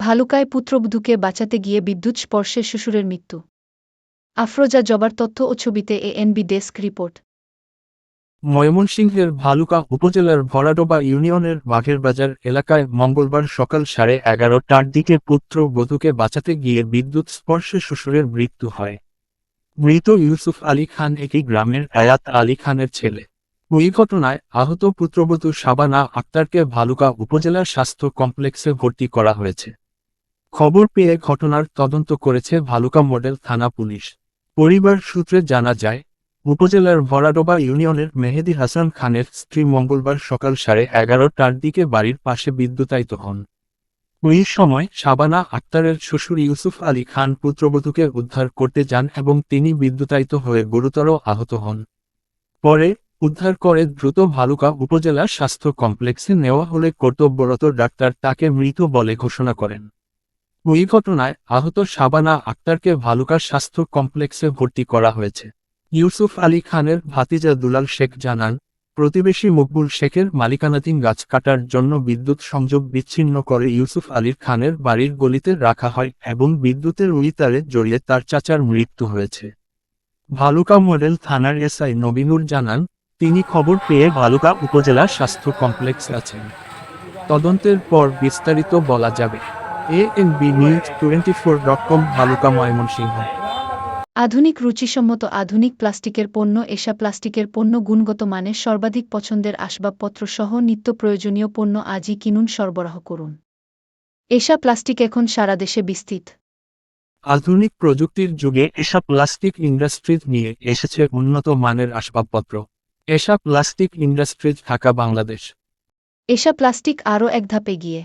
ভালুকায় পুত্রবধূকে বাঁচাতে গিয়ে বিদ্যুৎ স্পর্শে শ্বশুরের মৃত্যু। আফরোজা জবার তথ্য ও ছবিতে এএনবি ডেস্ক রিপোর্ট। ময়মনসিংহের ভালুকা উপজেলার ভরাডোবা ইউনিয়নের বাঘের বাজার এলাকায় মঙ্গলবার সকাল সাড়ে এগারোটার দিকে পুত্র বধূকে বাঁচাতে গিয়ে বিদ্যুৎ স্পর্শে শ্বশুরের মৃত্যু হয়। মৃত ইউসুফ আলী খান একই গ্রামের আয়াত আলী খানের ছেলে। ওই ঘটনায় আহত পুত্রবধূ শাবানা আক্তারকে ভালুকা উপজেলার স্বাস্থ্য কমপ্লেক্সে ভর্তি করা হয়েছে। খবর পেয়ে ঘটনার তদন্ত করেছে ভালুকা মডেল থানা পুলিশ। পরিবার সূত্রে জানা যায়, উপজেলার ভরাডোবা ইউনিয়নের মেহেদি হাসান খানের স্ত্রী মঙ্গলবার সকাল সাড়ে এগারোটার দিকে বাড়ির পাশে বিদ্যুতায়িত হন। ওই সময় শাবানা আক্তারের শ্বশুর ইউসুফ আলী খান পুত্রবধূকে উদ্ধার করতে যান এবং তিনি বিদ্যুতায়িত হয়ে গুরুতর আহত হন। পরে উদ্ধার করে দ্রুত ভালুকা উপজেলা স্বাস্থ্য কমপ্লেক্সে নেওয়া হলে কর্তব্যরত ডাক্তার তাকে মৃত বলে ঘোষণা করেন। ওই ঘটনায় আহত শাবানা আক্তারকে ভালুকা স্বাস্থ্য কমপ্লেক্সে ভর্তি করা হয়েছে। ইউসুফ আলী খানের ভাতিজা দুলাল শেখ জানান, প্রতিবেশী মকবুল শেখের মালিকানাধীন গাছ কাটার জন্য বিদ্যুৎ সংযোগ বিচ্ছিন্ন করে ইউসুফ আলীর খানের বাড়ির গলিতে রাখা হয় এবং বিদ্যুতের উইতারে জড়িয়ে তার চাচার মৃত্যু হয়েছে। ভালুকা মডেল থানার এসআই নবীনুর জানান, তিনি খবর পেয়ে ভালুকা উপজেলা স্বাস্থ্য কমপ্লেক্সে আছেন। তদন্তের পর বিস্তারিত বলা যাবে। A N B news twenty four dot com Bhaluka Mymensingh আধুনিক রুচিসম্মত আধুনিক প্লাস্টিকের পণ্য এসা প্লাস্টিকের পণ্য গুণগত মানের সর্বাধিক পছন্দের আসবাবপত্র সহ নিত্য প্রয়োজনীয় পণ্য আজই কিনুন সরবরাহ করুন। এসা প্লাস্টিক এখন সারা দেশে বিস্তৃত। আধুনিক প্রযুক্তির যুগে এসা প্লাস্টিক ইন্ডাস্ট্রিজ নিয়ে এসেছে উন্নত মানের আসবাবপত্র। এসা প্লাস্টিক ইন্ডাস্ট্রিজ ঢাকা বাংলাদেশ। এসা প্লাস্টিক আরও এক ধাপে গিয়ে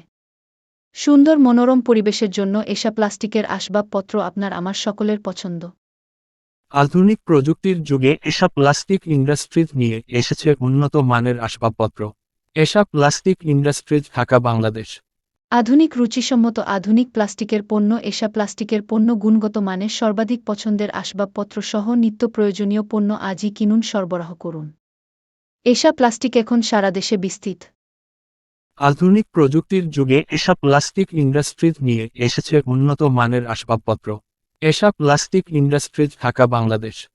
সুন্দর মনোরম পরিবেশের জন্য এসা প্লাস্টিকের আসবাবপত্র আপনার আমার সকলের পছন্দ। আধুনিক প্রযুক্তির যুগে এসা প্লাস্টিক ইন্ডাস্ট্রিজ নিয়ে এসেছে উন্নত মানের আসবাবপত্র। এসা প্লাস্টিক ইন্ডাস্ট্রিজ ঢাকা বাংলাদেশ। আধুনিক রুচিসম্মত আধুনিক প্লাস্টিকের পণ্য এসা প্লাস্টিকের পণ্য গুণগত মানের সর্বাধিক পছন্দের আসবাবপত্র সহ নিত্য প্রয়োজনীয় পণ্য আজই কিনুন সরবরাহ করুন। এসা প্লাস্টিক এখন সারা দেশে বিস্তৃত। আধুনিক প্রযুক্তির যুগে এসব প্লাস্টিক ইন্ডাস্ট্রিজ নিয়ে এসেছে উন্নত মানের আসবাবপত্র। এসব প্লাস্টিক ইন্ডাস্ট্রিজ ঢাকা, বাংলাদেশ।